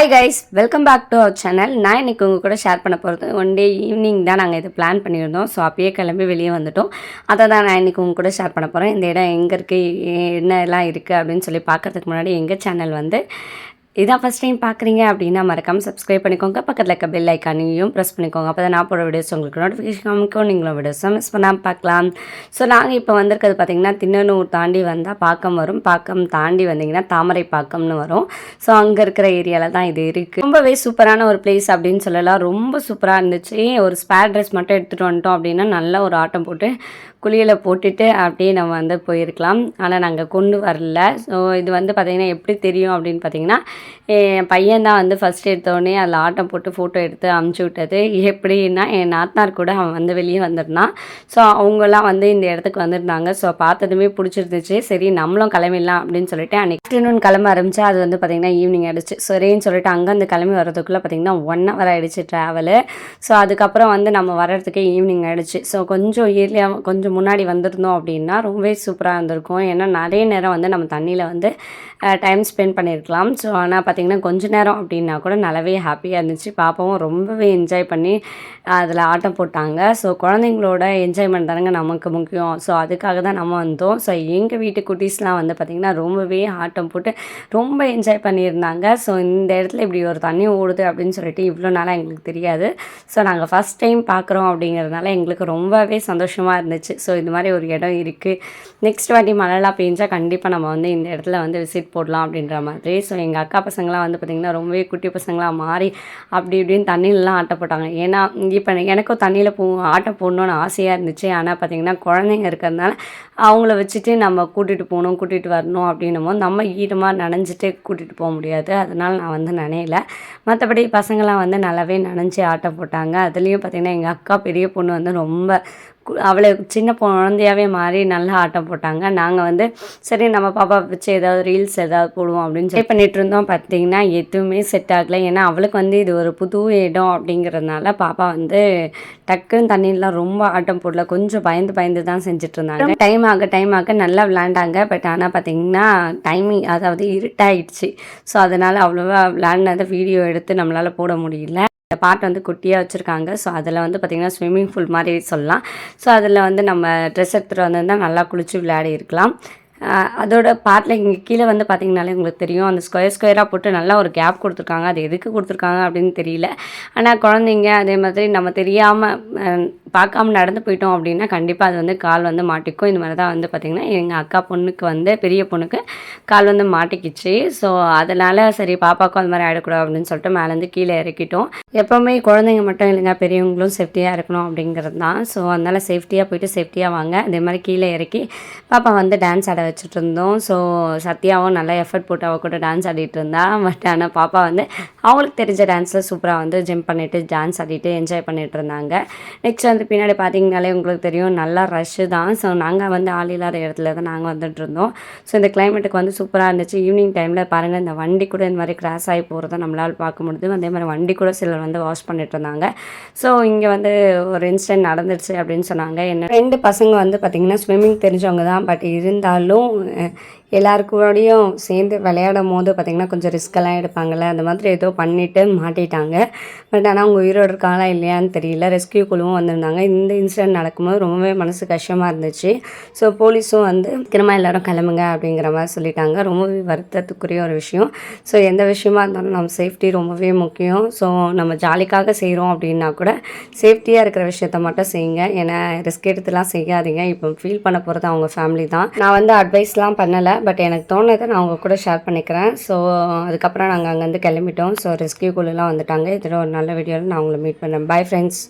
Hi guys welcome back to our channel நான் இன்னைக்கு உங்கள் கூட ஷேர் பண்ண போகிறது ஒன் டே ஈவினிங் தான் நாங்கள் இது பிளான் பண்ணியிருந்தோம். ஸோ அப்பயே கிளம்பி வெளியே வந்துட்டோம். அதை தான் நான் இன்னைக்கு உங்கள் கூட ஷேர் பண்ண போகிறேன் இந்த இடம் எங்கே இருக்குது என்னெல்லாம் இருக்குது அப்படின்னு சொல்லி பார்க்கறதுக்கு முன்னாடி எங்கள் சேனல் வந்து இதான் ஃபஸ்ட் டைம் பார்க்குறீங்க அப்படின்னா மறக்காமல் சப்ஸ்கிரைப் பண்ணிக்கோங்க. பக்கத்தில் இருக்க பெல் ஐக்கானையும் ப்ரெஸ் பண்ணிக்கோங்க. அப்போ தான் நான் போட வீடியோஸ் உங்களுக்கு நோட்டிஃபிகேஷன் அமைக்கும் நீங்களும் வீடியோஸை மிஸ் பண்ணாமல் பார்க்கலாம். ஸோ நாங்கள் இப்போ வந்திருக்கிறது பார்த்தீங்கன்னா திண்ணனூர் தாண்டி வந்தால் பாக்கம் வரும். பாக்கம் தாண்டி வந்தீங்கன்னா தாமரை பாக்கம்னு வரும். ஸோ அங்கே இருக்கிற ஏரியாவில் தான் இது இருக்குது ரொம்பவே சூப்பரான ஒரு பிளேஸ் அப்படின்னு சொல்லலாம். ரொம்ப சூப்பராக இருந்துச்சு. ஒரு ஸ்பேர் ட்ரெஸ் மட்டும் எடுத்துகிட்டு வந்துட்டோம் அப்படின்னா நல்ல ஒரு ஆட்டம் போட்டு குளியில் போட்டுட்டு அப்படியே நம்ம வந்து போயிருக்கலாம். ஆனால் நாங்கள் கொண்டு வரல. ஸோ இது வந்து பார்த்திங்கன்னா எப்படி தெரியும் அப்படின்னு பார்த்தீங்கன்னா என் பையன் தான் வந்து ஃபஸ்ட் எடுத்தோடனே அதில் ஆட்டம் போட்டு ஃபோட்டோ எடுத்து அமுச்சு விட்டது. எப்படின்னா என் நாத்தனார் கூட அவன் வந்து வெளியே வந்திருந்தான். ஸோ அவங்கெல்லாம் வந்து இந்த இடத்துக்கு வந்திருந்தாங்க. ஸோ பார்த்ததுமே பிடிச்சிருந்துச்சு. சரி நம்மளும் கிளம்பிடலாம் அப்படின்னு சொல்லிட்டு அன்றைக்கி ஆஃப்டர்நூன் கிளம்ப ஆரம்பிச்சு அது வந்து பார்த்திங்கன்னா ஈவினிங் ஆகிடுச்சு சரின்னு சொல்லிட்டு அங்கேருந்து கிளம்பி வரதுக்குள்ளே பார்த்திங்கன்னா ஒன் ஹவர் ஆகிடுச்சு ட்ராவலு ஸோ அதுக்கப்புறம் வந்து நம்ம வர்றதுக்கே ஈவினிங் ஆகிடுச்சு ஸோ கொஞ்சம் ஏர்லியாக கொஞ்சம் முன்னாடி வந்திருந்தோம் அப்படின்னா ரொம்பவே சூப்பராக இருந்திருக்கும். ஏன்னா நிறைய நேரம் வந்து நம்ம தண்ணியில் வந்து டைம் ஸ்பெண்ட் பண்ணியிருக்கலாம். ஸோ ஆனால் பார்த்திங்கன்னா கொஞ்ச நேரம் அப்படின்னா கூட நல்லாவே ஹாப்பியாக இருந்துச்சு. பாப்பாவும் ரொம்பவே என்ஜாய் பண்ணி அதில் ஆட்டம் போட்டாங்க. ஸோ குழந்தைங்களோட என்ஜாய்மெண்ட் தானங்க நமக்கு முக்கியம். ஸோ அதுக்காக தான் நம்ம வந்தோம். ஸோ எங்கள் வீட்டு குட்டீஸ்லாம் வந்து பார்த்திங்கன்னா ரொம்பவே ஆட்டம் போட்டு ரொம்ப என்ஜாய் பண்ணியிருந்தாங்க. ஸோ இந்த இடத்துல இப்படி ஒரு தண்ணி ஓடுது அப்படின்னு சொல்லிட்டு இவ்வளோ நாளாக எங்களுக்கு தெரியாது. ஸோ நாங்கள் ஃபஸ்ட் டைம் பார்க்குறோம் அப்படிங்கிறதுனால எங்களுக்கு ரொம்பவே சந்தோஷமாக இருந்துச்சு. ஸோ இது மாதிரி ஒரு இடம் இருக்குது நெக்ஸ்ட் வாட்டி மழைலாம் பெஞ்சால் கண்டிப்பாக நம்ம வந்து இந்த இடத்துல வந்து விசிட் போடலாம் அப்படின்ற மாதிரி. ஸோ எங்கள் அக்கா பசங்களாம் வந்து பார்த்திங்கன்னா ரொம்பவே குட்டி பசங்களாக மாறி அப்படி இப்படின்னு தண்ணியிலலாம் ஆட்ட போட்டாங்க. ஏன்னா இப்போ எனக்கும் தண்ணியில் போ ஆட்டம் போடணுன்னு ஆசையாக இருந்துச்சு. ஆனால் பார்த்திங்கன்னா குழந்தைங்க இருக்கிறதுனால அவங்கள வச்சுட்டு நம்ம கூட்டிகிட்டு போகணும் கூட்டிகிட்டு வரணும் அப்படின்னும் போது நம்ம ஈரமாக நனைஞ்சிட்டு கூட்டிகிட்டு போக முடியாது. அதனால் நான் வந்து நனையல. மற்றபடி பசங்களாம் வந்து நல்லாவே நனைஞ்சு ஆட்டம் போட்டாங்க. அதுலேயும் பார்த்திங்கன்னா எங்கள் அக்கா பெரிய பொண்ணு வந்து ரொம்ப அவளை சின்ன குழந்தையாவே மாறி நல்லா ஆட்டம் போட்டாங்க. நாங்கள் வந்து சரி நம்ம பாப்பா வச்சு ஏதாவது ரீல்ஸ் ஏதாவது போடுவோம் அப்படின்னு சொல்லி பண்ணிட்டு இருந்தோம். பார்த்தீங்கன்னா எதுவுமே செட் ஆகலை. ஏன்னா அவளுக்கு வந்து இது ஒரு புது இடம் அப்படிங்கிறதுனால பாப்பா வந்து டக்குன்னு தண்ணியெலாம் ரொம்ப ஆட்டம் போடல. கொஞ்சம் பயந்து பயந்து தான் செஞ்சுட்டு இருந்தாங்க. டைம் ஆக டைம் ஆக நல்லா விளாண்டாங்க பட் ஆனால் பார்த்தீங்கன்னா டைமிங் அதாவது இருட்டாயிடுச்சு. ஸோ அதனால் அவ்வளோவா விளாண்டதை வீடியோ எடுத்து நம்மளால் போட முடியல. இந்த பாட்டு வந்து குட்டியாக வச்சுருக்காங்க. ஸோ அதில் வந்து பார்த்திங்கன்னா ஸ்விம்மிங் பூல் மாதிரி சொல்லலாம். ஸோ அதில் வந்து நம்ம ட்ரெஸ் எடுத்துகிட்டு வந்திருந்தால் நல்லா குளிச்சு விளையாடி இருக்கலாம். அதோட பார்ட்டில் இங்கே கீழே வந்து பார்த்திங்கனாலே உங்களுக்கு தெரியும். அந்த ஸ்கொயர் ஸ்கொயராக போட்டு நல்லா ஒரு கேப் கொடுத்துருக்காங்க. அது எதுக்கு கொடுத்துருக்காங்க அப்படின்னு தெரியல. ஆனால் குழந்தைங்க அதே மாதிரி நம்ம தெரியாமல் பார்க்காம நடந்து போயிட்டோம் அப்படின்னா கண்டிப்பாக அது வந்து கால் வந்து மாட்டிக்கும். இந்த மாதிரி தான் வந்து பார்த்திங்கன்னா எங்கள் அக்கா பொண்ணுக்கு வந்து பெரிய பொண்ணுக்கு கால் வந்து மாட்டிக்கிச்சு. ஸோ அதனால் சரி பாப்பாவுக்கும் அது மாதிரி ஆகிடக்கூடாது அப்படின்னு சொல்லிட்டு மேலேருந்து கீழே இறக்கிட்டோம். எப்போவுமே குழந்தைங்க மட்டும் இல்லைங்க பெரியவங்களும் சேஃப்டியாக இருக்கணும் அப்படிங்கிறது தான் ஸோ அதனால் சேஃப்டியாக போயிட்டு சேஃப்டியாக வாங்க. அதே மாதிரி கீழே இறக்கி பாப்பா வந்து டான்ஸ் ஆட வச்சுட்டு இருந்தோம் ஸோ சத்யாவும் நல்லா எஃபர்ட் போட்டு அவள் கூட டான்ஸ் ஆடிட்டு இருந்தா பட் ஆனால் பாப்பா வந்து அவங்களுக்கு தெரிஞ்ச டான்ஸில் சூப்பராக வந்து ஜிம் பண்ணிட்டு டான்ஸ் ஆடிட்டு என்ஜாய் பண்ணிகிட்டு இருந்தாங்க நெக்ஸ்ட் வந்து பின்னாடி பார்த்தீங்கனாலே உங்களுக்கு தெரியும் நல்லா ரஷ்ஷு தான். ஸோ நாங்கள் வந்து ஆள் இல்லாத இடத்துல தான் நாங்கள் வந்துட்டு இருந்தோம் ஸோ இந்த கிளைமேட்டுக்கு வந்து சூப்பராக இருந்துச்சு. ஈவினிங் டைமில் பாருங்கள் இந்த வண்டி கூட இந்த மாதிரி கிராஸ் ஆகி போகிறத நம்மளால் பார்க்க முடியுது அதே மாதிரி வண்டி கூட சிலர் வந்து வாஷ் பண்ணிட்டு இருந்தாங்க ஸோ இங்கே வந்து ஒரு இன்சிடென்ட் நடந்துருச்சு அப்படின்னு சொன்னாங்க. என்ன ரெண்டு பசங்க வந்து பார்த்திங்கன்னா ஸ்விம்மிங் தெரிஞ்சவங்க தான். பட் இருந்தாலும் 后 எல்லாருக்கூடயும் சேர்ந்து விளையாடும் போது பார்த்திங்கன்னா கொஞ்சம் ரிஸ்க்கெல்லாம் எடுப்பாங்கள்ல அந்த மாதிரி ஏதோ பண்ணிவிட்டு மாட்டிட்டாங்க. பட் ஆனால் அவங்க உயிரோடு இருக்காங்களா இல்லையான்னு தெரியல. ரெஸ்கியூ குழுவும் வந்திருந்தாங்க. இந்த இன்சிடென்ட் நடக்கும்போது ரொம்பவே மனசு கஷ்டமாக இருந்துச்சு. ஸோ போலீஸும் வந்து சீக்கிரமாக எல்லோரும் கிளம்புங்க அப்படிங்கிற மாதிரி சொல்லிட்டாங்க. ரொம்பவே வருத்தத்துக்குரிய ஒரு விஷயம். ஸோ எந்த விஷயமா இருந்தாலும் நம்ம சேஃப்டி ரொம்பவே முக்கியம். ஸோ நம்ம ஜாலிக்காக செய்கிறோம் அப்படின்னா கூட சேஃப்டியாக இருக்கிற விஷயத்த மட்டும் செய்யுங்க. ஏன்னா ரிஸ்க் எடுத்துலாம் செய்யாதீங்க. இப்போ ஃபீல் பண்ண போகிறது அவங்க ஃபேமிலி தான். நான் வந்து அட்வைஸ்லாம் பண்ணலை. பட் எனக்கு தோணுதை நான் அவங்க கூட ஷேர் பண்ணிக்கிறேன். ஸோ அதுக்கப்புறம் நாங்கள் அங்கேருந்து கிளம்பிட்டோம். ஸோ ரெஸ்கியூ குழுலாம் வந்துட்டாங்க. இதில் ஒரு நல்ல வீடியோவில் நான் உங்களை மீட் பண்ணேன். Bye friends